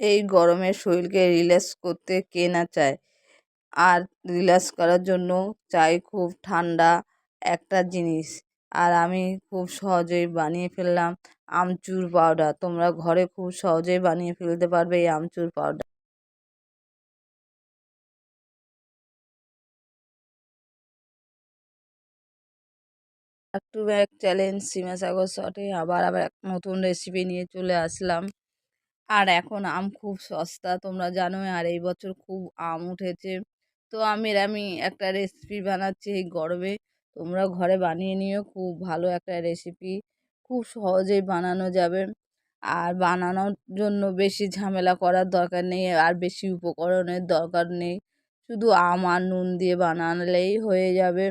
এই গরমে শরীরকে রিল্যাক্স করতে কে না চায়। আর রিল্যাক্স করার জন্য চাই খুব ঠান্ডা একটা জিনিস। আর আমি খুব সহজেই বানিয়ে ফেললাম আমচুর পাউডার তোমরা ঘরে খুব সহজেই বানিয়ে ফেলতে পারবে এই amchur powder to back challenge Seema Sagar শটে আবার আবার এক নতুন রেসিপি নিয়ে চলে আসলাম। আর এখন আম খুব সস্তা, তোমরা জানো আর এই বছর খুব আম উঠেছে। তো আমের আমি একটা রেসিপি বানাচ্ছি এই গরমে। তোমরা ঘরে বানিয়ে নিও, খুব ভালো একটা রেসিপি খুব সহজেই বানানো যাবে। আর বানানোর জন্য বেশি ঝামেলা করার দরকার নেই। আর বেশি উপকরণের দরকার নেই। শুধু আম আর নুন দিয়ে বানালেই হয়ে যাবে।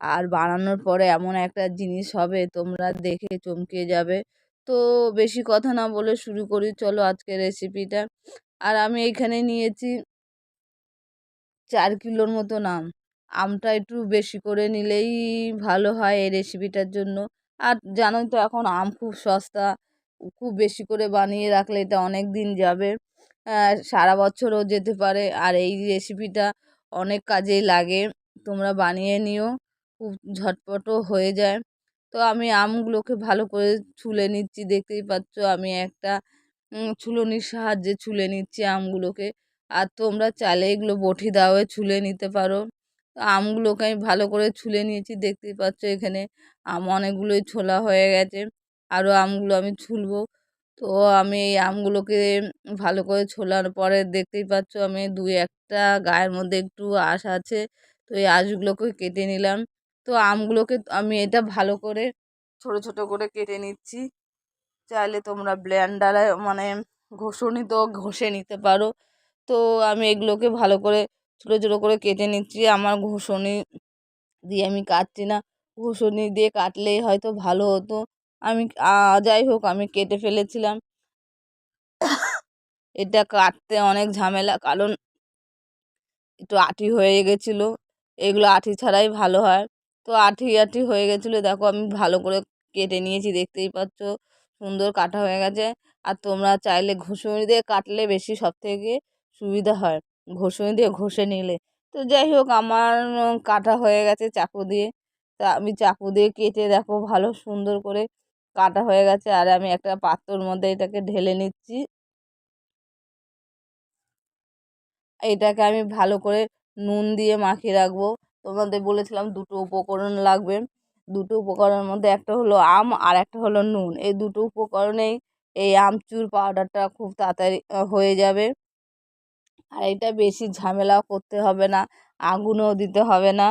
আর বানানোর পরে এমন একটা জিনিস হবে, তোমরা দেখে চমকে যাবে। তো বেশি কথা না বলে শুরু করি, চলো আজকের রেসিপিটা আর আমি এইখানে নিয়েছি চার কিলোর মতো আম আমটা একটু বেশি করে নিলেই ভালো হয় এই রেসিপিটার জন্য। আর জানোই তো এখন আম খুব সস্তা, খুব বেশি করে বানিয়ে রাখলে এটা অনেক দিন যাবে। সারা বছরও যেতে পারে। আর এই রেসিপিটা অনেক কাজেই লাগে। তোমরা বানিয়ে নিও, খুব ঝটপটও হয়ে যায়। তো আমি আমগুলোকে ভালো করে ছুলে নিচ্ছি। দেখতেই পাচ্ছ আমি একটা ছুলনির সাহায্যে ছুলে নিচ্ছি আমগুলোকে। আর তোমরা চাইলে এগুলো বটি দাওয়ে ছুলে নিতে পারো। তো আমগুলোকে আমি ভালো করে ছুলে নিয়েছি। দেখতেই পাচ্ছ এখানে আম অনেকগুলোই ছোলা হয়ে গেছে। আরও আমগুলো আমি ছুলবো। তো আমি এই আমগুলোকে ভালো করে ছোলার পরে দেখতেই পাচ্ছ আমি দুই একটা গায়ের মধ্যে একটু আঁশ আছে। তো এই আঁশগুলোকে কেটে নিলাম। তো আমগুলোকে আমি এটা ভালো করে ছোট ছোট করে কেটে নিচ্ছি। চাইলে তোমরা ব্লেন্ডারে মানে ঘষণিতেও ঘষে নিতে পারো। তো আমি এগুলোকে ভালো করে ছোটো ছোটো করে কেটে নিচ্ছি। আমার ঘষণি দিয়ে আমি কাটছি না। ঘষণি দিয়ে কাটলেই হয়তো ভালো হতো। আমি যাই হোক, আমি কেটে ফেলেছিলাম। এটা কাটতে অনেক ঝামেলা, কারণ একটু আঠি হয়ে গেছিল। এগুলো আঠি ছাড়াই ভালো হয়। তো আঠি আঠি হয়ে গেছিল। দেখো আমি ভালো করে কেটে নিয়েছি, দেখতেই পাচ্ছ। সুন্দর কাটা হয়ে গেছে। আর তোমরা চাইলে ঘষুনি দিয়ে কাটলে বেশি সব থেকে সুবিধা হয় ঘষুনি দিয়ে ঘষে নিলে। তো যাই হোক, আমার কাটা হয়ে গেছে চাকু দিয়ে। তা আমি চাকু দিয়ে কেটে দেখো ভালো সুন্দর করে কাটা হয়ে গেছে। আর আমি একটা পাত্রর মধ্যে এটাকে ঢেলে নিচ্ছি। এটাকে আমি ভালো করে নুন দিয়ে মাখিয়ে রাখব। তোমাদের বলেছিলাম দুটো উপকরণ লাগবে। দুটো উপকরণের মধ্যে একটা হলো আম আর একটা হলো নুন। এই দুটো উপকরণেই এই আমচুর পাউডারটা খুব তাড়াতাড়ি হয়ে যাবে। আর এটা বেশি ঝামেলাও করতে হবে না, আগুনও দিতে হবে না।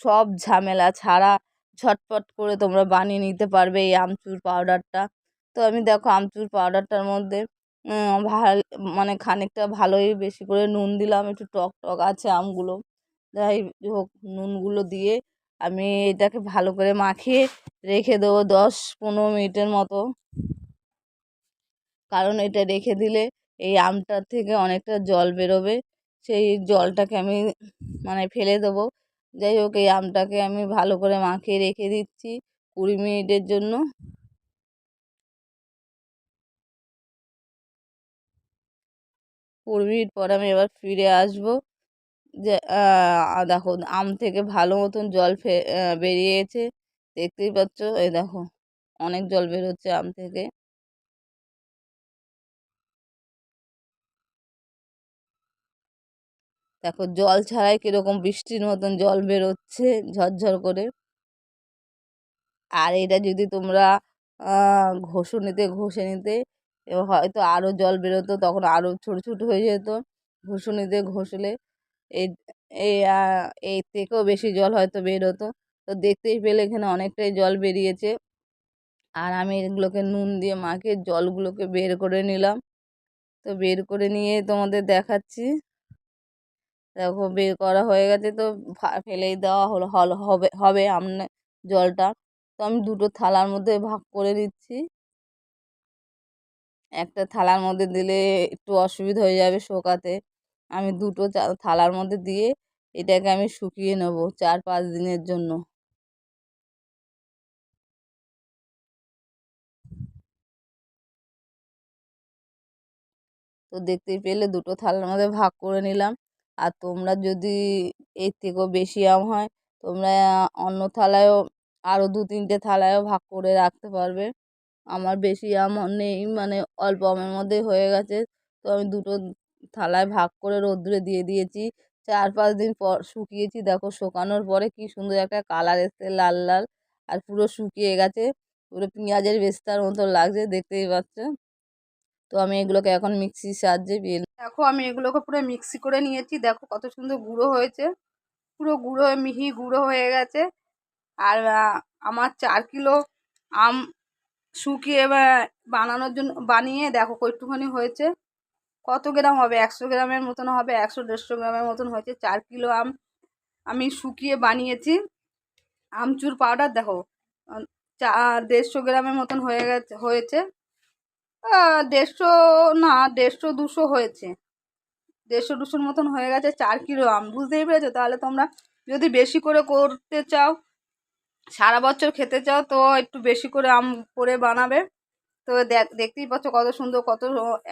সব ঝামেলা ছাড়া ঝটপট করে তোমরা বানিয়ে নিতে পারবে এই আমচুর পাউডারটা তো আমি দেখো আমচুর পাউডারটার মধ্যে ভালো মানে খানিকটা ভালোই বেশি করে নুন দিলাম। একটু টক টক আছে আমগুলো। যাই হোক, নুনগুলো দিয়ে আমি এটাকে ভালো করে মাখিয়ে রেখে দেবো দশ পনেরো মিনিটের মতো। কারণ এটা রেখে দিলে এই আমটার থেকে অনেকটা জল বেরোবে। সেই জলটাকে আমি মানে ফেলে দেবো। যাই হোক, এই আমটাকে আমি ভালো করে মাখিয়ে রেখে দিচ্ছি কুড়ি মিনিটের জন্য। কুড়ি মিনিট পর আমি এবার ফিরে আসব। যে দেখো আম থেকে ভালো মতন জল ফে বেরিয়েছে। দেখতেই পাচ্ছ এই দেখো অনেক জল বেরোচ্ছে আম থেকে। দেখো জল ছাড়াই কীরকম বৃষ্টির মতন জল বেরোচ্ছে ঝরঝর করে। আর এটা যদি তোমরা ঘষুনিতে ঘষে নিতে হয়তো আরও জল বেরোতো, তখন আরও ছোটো ছোটো হয়ে যেত। ঘষুনিতে ঘষলে এই থেকেও বেশি জল হয়তো বেরোতো। তো দেখতেই পেলে এখানে অনেকটাই জল বেরিয়েছে। আর আমি এগুলোকে নুন দিয়ে মাখিয়ে জলগুলোকে বের করে নিলাম। তো বের করে নিয়ে তোমাদের দেখাচ্ছি। দেখো বের করা হয়ে গেছে তো ফেলেই দেওয়া হলো, হল, হবে হবে আমনে জলটা। তো আমি দুটো থালার মধ্যে ভাগ করে দিচ্ছি একটা থালার মধ্যে দিলে একটু অসুবিধা হয়ে যাবে শোকাতে। আমি দুটো থালার মধ্যে দিয়ে এটাকে আমি শুকিয়ে নেব চার পাঁচ দিনের জন্য। তো দেখতেই পেলে দুটো থালার মধ্যে ভাগ করে নিলাম। আর তোমরা যদি এর থেকেও বেশি আম হয়, তোমরা অন্য থালায়ও আরও দু তিনটে থালায়ও ভাগ করে রাখতে পারবে। আমার বেশি আম নেই মানে অল্প আমের মধ্যেই হয়ে গেছে। তো আমি দুটো থালায় ভাগ করে রোদ্দুরে দিয়ে দিয়েছি। চার পাঁচ দিন পর শুকিয়েছি। দেখো শুকানোর পরে কি সুন্দর একটা কালার এসছে, লাল লাল। আর পুরো শুকিয়ে গেছে। পুরো পেঁয়াজের বেস্তার মতো লাগছে, দেখতেই পাচ্ছ। তো আমি এগুলোকে এখন মিক্সির সাহায্যে বিয়ে দেখো আমি এগুলোকে পুরো মিক্সি করে নিয়েছি। দেখো কত সুন্দর গুঁড়ো হয়েছে। পুরো গুঁড়ো, মিহি গুঁড়ো হয়ে গেছে। আর আমার চার কিলো আম শুকিয়ে বানানোর জন্য, বানিয়ে দেখো কইটুখানি হয়েছে। কত গ্রাম হবে? একশো গ্রামের মতন হবে, একশো দেড়শো গ্রামের মতন হয়েছে। চার কিলো আম আমি শুকিয়ে বানিয়েছি। আমচুর পাউডার দেখো চা, দেড়শো গ্রামের মতন হয়ে গেছে, হয়েছে। দেড়শো, না, দেড়শো দুশো হয়েছে। দেড়শো দুশোর মতন হয়ে গেছে চার কিলো আম। বুঝতেই পেরেছ? তাহলে তোমরা যদি বেশি করে করতে চাও, সারা বছর খেতে চাও, তো একটু বেশি করে আম করে বানাবে। তো দেখতেই পাচ্ছ কত সুন্দর, কত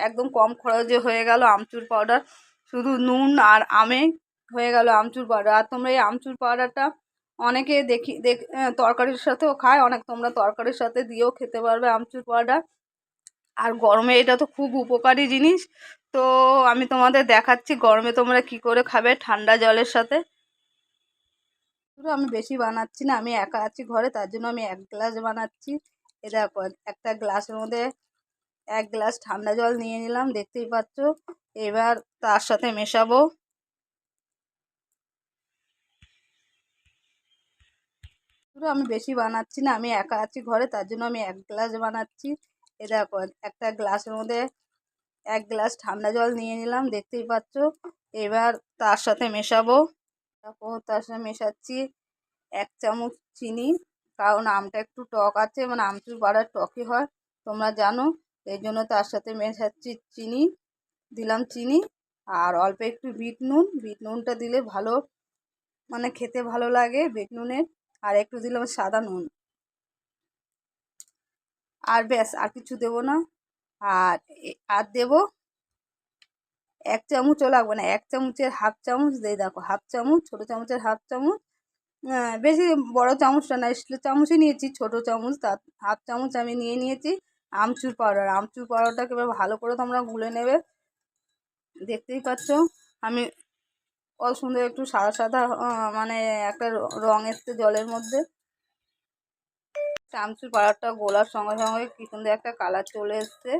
একদম কম খরচে হয়ে গেল আমচুর পাউডার শুধু নুন আর আমে হয়ে গেল আমচুর পাউডার আর তোমরা এই আমচুর পাউডারটা অনেকে দেখি, দেখ তরকারির সাথেও খায়, অনেক তোমরা তরকারির সাথে দিয়েও খেতে পারবে আমচুর পাউডার আর গরমে এটা তো খুব উপকারী জিনিস। তো আমি তোমাদের দেখাচ্ছি গরমে তোমরা কি করে খাবে ঠান্ডা জলের সাথে। আমি বেশি বানাচ্ছি না, আমি একা আছি ঘরে, তার জন্য আমি এক গ্লাস বানাচ্ছি। এ দেখো একটা গ্লাসের মধ্যে এক গ্লাস ঠান্ডা জল নিয়ে নিলাম, দেখতেই পাচ্ছ। এবার তার সাথে মেশাবো। আমি বেশি বানাচ্ছি না, আমি একা আছি ঘরে, তার জন্য আমি এক গ্লাস বানাচ্ছি। এ দেখো একটা গ্লাসের মধ্যে এক গ্লাস ঠান্ডা জল নিয়ে নিলাম, দেখতেই পাচ্ছ। এবার তার সাথে মেশাবো। তারপর তার সাথে মেশাচ্ছি এক চামচ চিনি। কারণ আমটা একটু টক আছে মানে আমচুর পাড়ার টকই হয়, তোমরা জানো। এই জন্য তার সাথে মেশাচ্ছি চিনি, দিলাম চিনি, আর অল্প একটু বিট নুন। বিট নুনটা দিলে ভালো মানে খেতে ভালো লাগে বিট নুনের, আর একটু দিলাম সাদা নুন। আর ব্যাস, আর কিছু দেবো না। আর আর দেবো এক চামচও লাগবে না, এক চামচের হাফ চামচ দিয়ে দেখো, হাফ চামচ, ছোটো চামচের হাফ চামচ বেশি বড় চামচটা না স্টিলের চামচই নিয়েছি, ছোট চামচ, তার হাফ চামচ আমি নিয়ে নিয়েছি, আমচুর পাউডার। আমচুর পাউডারটাকে এবার ভালো করে তোমরা গুলে নেবে। দেখতেই পাচ্ছ, আমি কত সুন্দর একটু সাদা সাদা মানে একটা রং এসছে জলের মধ্যে। আমচুর পাউডারটা গোলার সঙ্গে সঙ্গে কী সুন্দর একটা কালার চলে এসছে,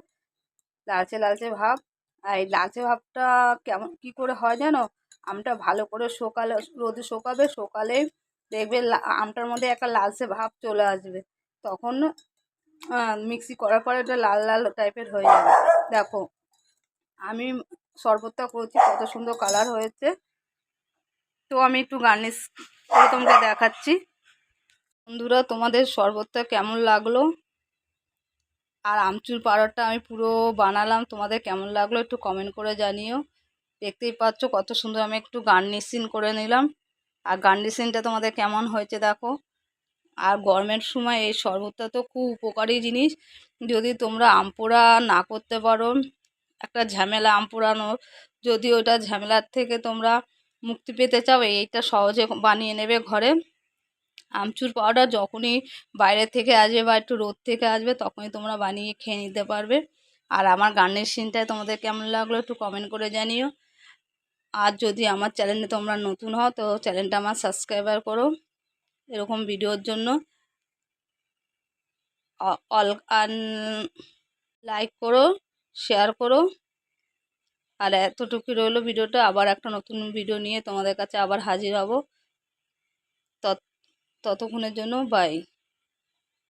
লালচে লালচে ভাব। আর এই লালচে ভাবটা কেমন, কি করে হয় জানো? আমটা ভালো করে শোকালে, রোদে শোকাবে, শোকালেই দেখবে আমটার মধ্যে একটা লালসে ভাব চলে আসবে। তখন মিক্সি করার পরে এটা লাল লাল টাইপের হয়ে যাবে। দেখো, আমি শরবতটা করেছি, কত সুন্দর কালার হয়েছে। তো আমি একটু গার্নিশ করে তোমাকে দেখাচ্ছি। বন্ধুরা, তোমাদের শরবতটা কেমন লাগল? আর আমচুর পাউডারটা আমি পুরো বানালাম, তোমাদের কেমন লাগল একটু কমেন্ট করে জানিও। দেখতেই পাচ্ছ কত সুন্দর আমি একটু গার্নিশিং করে নিলাম। আর গার্নিশিংটা তোমাদের কেমন হয়েছে দেখো? আর গরমের সময় এই শরবতটা তো খুব উপকারী জিনিস। যদি তোমরা আমপোড়া না করতে পারো, একটা ঝামেলা আম পোড়ানো যদি ওটা ঝামেলার থেকে তোমরা মুক্তি পেতে চাও, এইটা সহজে বানিয়ে নেবে ঘরে। আমচুর পাউডার যখনই বাইরে থেকে আসবে বা একটু রোদ থেকে আসবে, তখনই তোমরা বানিয়ে খেয়ে নিতে পারবে। আর আমার গানের সিনটায় তোমাদের কেমন লাগল একটু কমেন্ট করে জানিও। আর যদি আমার চ্যানেলে তোমরা নতুন হও, তো চ্যানেলটা আমার সাবস্ক্রাইবার করো। এরকম ভিডিওর জন্য। অল আন লাইক করো শেয়ার করো। আর এতটুকু রইল ভিডিওটা। আবার একটা নতুন ভিডিও নিয়ে তোমাদের কাছে আবার হাজির হব। ততক্ষণের জন্য বাই